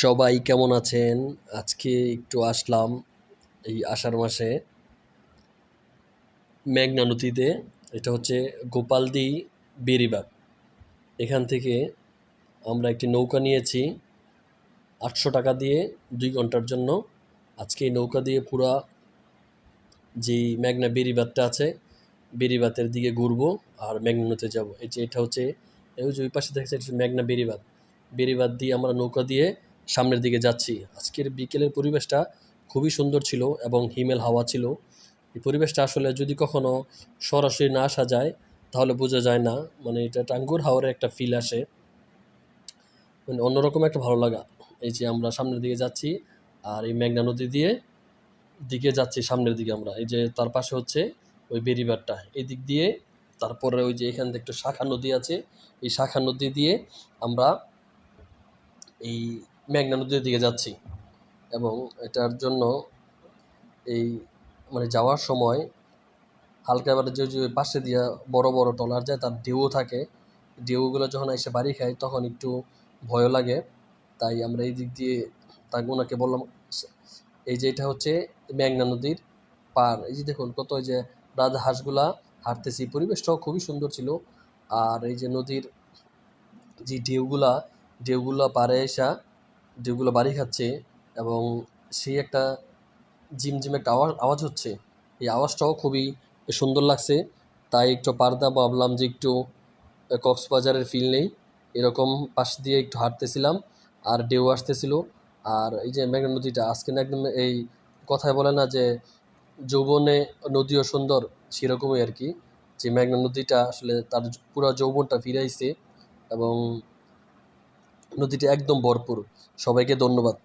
সবাই কেমন আছেন? আজকে একটু আসলাম এই আষাঢ় মাসে মেঘনা নদীতে। এটা হচ্ছে গোপালদি বেরিবাগ এখান থেকে আমরা একটি নৌকা নিয়েছি আটশো টাকা দিয়ে দুই ঘণ্টার জন্য। আজকে এই নৌকা দিয়ে পুরা যেই মেঘনা বেরিবাদটা আছে বেরিবাতের দিকে ঘুরবো আর মেঘনা নদীতে যাব। এই যে এটা হচ্ছে, এই যে ওই পাশে দেখছে মেঘনা বেরিবাদ বেরিবাদ দিয়ে আমরা নৌকা দিয়ে সামনের দিকে যাচ্ছি। আজকের বিকেলের পরিবেশটা খুবই সুন্দর ছিল এবং হিমেল হাওয়া ছিল। এই পরিবেশটা আসলে যদি কখনো সরাসরি না আসা যায়, তাহলে বোঝা যায় না। মানে এটা টাঙ্গুর হাওয়ার একটা ফিল আসে। মানে অন্যরকম একটা ভালো লাগা। এই যে আমরা সামনের দিকে যাচ্ছি আর এই মেঘনা নদী দিয়ে দিকে যাচ্ছি সামনের দিকে আমরা। এই যে তার পাশে হচ্ছে ওই বেরিবারটা এই দিক দিয়ে তারপরে ওই যে এখান থেকে একটু শাখা নদী আছে। এই শাখা নদী দিয়ে আমরা এই মেঘনা নদীর দিকে যাচ্ছি এবং এটার জন্য এই মানে যাওয়ার সময় হালকা এবারে যে যে পাশে দিয়া বড় বড় টলার যায়, তার ঢেউ থাকে। ঢেউগুলো যখন এসে বাড়ি খায়, তখন একটু ভয়ও লাগে। তাই আমরা এই দিক দিয়ে তাকে ওনাকে বললাম, এই যে এটা হচ্ছে মেঘনা নদীর পার। এই যে দেখুন কত যে রাজা হাঁসগুলা হাঁটতেছি। পরিবেশটাও খুবই সুন্দর ছিল। আর এই যে নদীর যে ঢেউগুলা, ঢেউগুলো পারে এসা ঢেউগুলো বাড়ি খাচ্ছে এবং সেই একটা ঝিমঝিম একটা আওয়াজ আওয়াজ হচ্ছে। এই আওয়াজটাও খুবই সুন্দর লাগছে। তাই একটু পারদা ভাবলাম যে একটু কক্সবাজারের ফিল নেই। এরকম পাশ দিয়ে একটু হাঁটতেছিলাম আর ঢেউ আসতেছিল। আর এই যে মেঘনা নদীটা, আজকে না একদম এই কথায় বলে না যে যৌবনে নদীও সুন্দর, সেরকমই আর কি। যে মেঘনা নদীটা আসলে তার পুরো যৌবনটা ফিরাইছে এবং নদীটি একদম ভরপুর। সবাইকে ধন্যবাদ।